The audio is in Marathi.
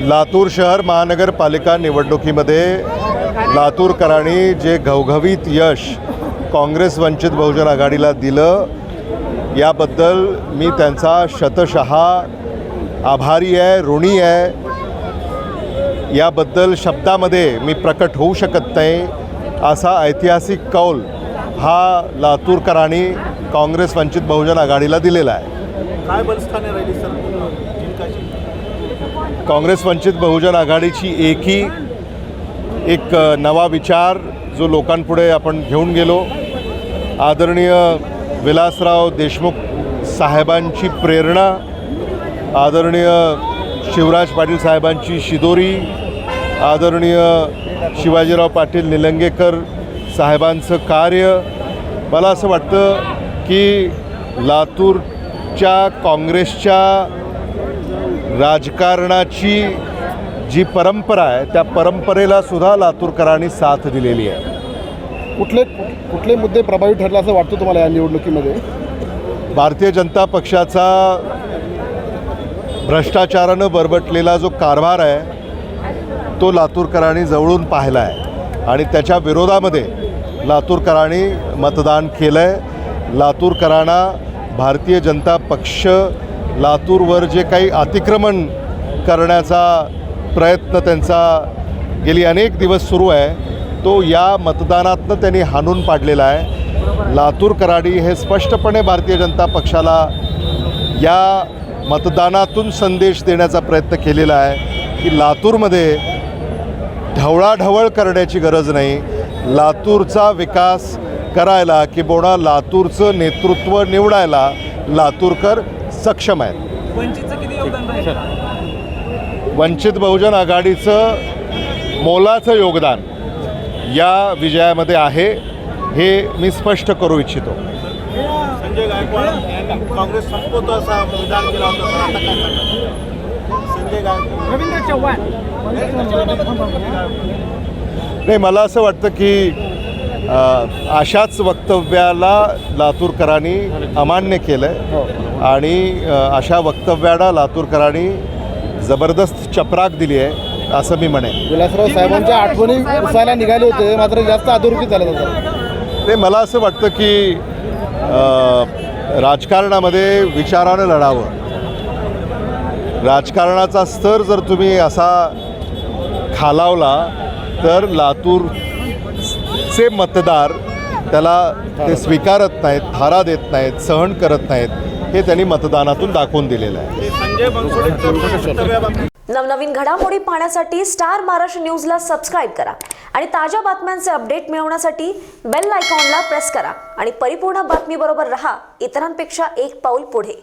लातूर शहर महानगरपालिका निवडणुकीमध्ये लातूरकरांनी जे घवघवीत यश काँग्रेस वंचित बहुजन आघाडीला दिलं याबद्दल मी त्यांचा शतशः आभारी आहे ऋणी आहे. याबद्दल शब्दामध्ये मी प्रकट होऊ शकत नाही. असा ऐतिहासिक कौल हा लातूरकरांनी काँग्रेस वंचित बहुजन आघाडीला दिलेला आहे. काय बलस्थाने राहिली सर? काँग्रेस वंचित बहुजन आघाडीची एकी एक नवा विचार जो लोकांपुढे आपण घेऊन गेलो. आदरणीय विलासराव देशमुख साहेबांची प्रेरणा आदरणीय शिवराज पाटील साहेबांची शिदोरी आदरणीय शिवाजीराव पाटील निलंगेकर साहेबांचं कार्य. मला असं वाटतं की लातूरच्या काँग्रेसच्या राजकारणाची जी परंपरा आहे त्या परंपरेला सुद्धा लातूरकरांनी साथ दिलेली आहे. कुठले कुठले मुद्दे प्रभावी ठरले असं वाटतं तुम्हाला या निवडणुकीमध्ये? भारतीय जनता पक्षाचा भ्रष्टाचारानं बरबटलेला जो कारभार आहे तो लातूरकरांनी जवळून पाहिला आहे. आणि त्याच्या विरोधामध्ये लातूरकरांनी मतदान केलं आहे लातूरकरांना भारतीय जनता पक्ष लातूरवर जे काही अतिक्रमण करण्याचा प्रयत्न त्यांचा गेली अनेक दिवस सुरू आहे तो या मतदानातनं त्यांनी हाणून पाडलेला आहे. लातूर कराडी हे स्पष्टपणे भारतीय जनता पक्षाला या मतदानातून संदेश देण्याचा प्रयत्न केलेला आहे की लातूरमध्ये ढवळाढवळ करण्याची गरज नाही. लातूरचा विकास करायला किंबहुना लातूरचं नेतृत्व निवडायला लातूरकर सक्षम आहेत. वंचितचं किती योगदान राहील? वंचित बहुजन आघाडीचं मोलाचं योगदान या विजयामध्ये आहे हे मी स्पष्ट करू इच्छितो. संजय गायकवाड यांनी काँग्रेस संपवतो असा विधान केला होता सर आता काय सांगा संजय गायकवाड. रवींद्र चव्हाण. नाही मला असं वाटतं की अशाच वक्तव्याला लातूरकरांनी अमान्य केलं आहे आणि अ, अशा वक्तव्याला लातूरकरांनी जबरदस्त चपराक दिली आहे असं मी म्हणेन. विलासराव साहेबांच्या आठवणी उसायला निघाले होते मात्र जास्त अधोरेखित झालं होतं ते मला असं वाटतं की राजकारणामध्ये विचारानं लढावं. राजकारणाचा स्तर जर तुम्ही असा खालावला तर लातूरचे मतदार त्याला ते स्वीकारत नाहीत थारा देत नाहीत सहन करत नाहीत हे त्यांनी मतदानातून दाखवून दिलेलं आहे. नवनवीन घडामोडी पाहण्यासाठी स्टार महाराष्ट्र न्यूजला सबस्क्राईब करा आणि ताज्या बातम्यांचे अपडेट मिळवण्यासाठी बेल आयकॉनला प्रेस करा. आणि परिपूर्ण बातमीबरोबर रहा इतरांपेक्षा एक पाऊल पुढे.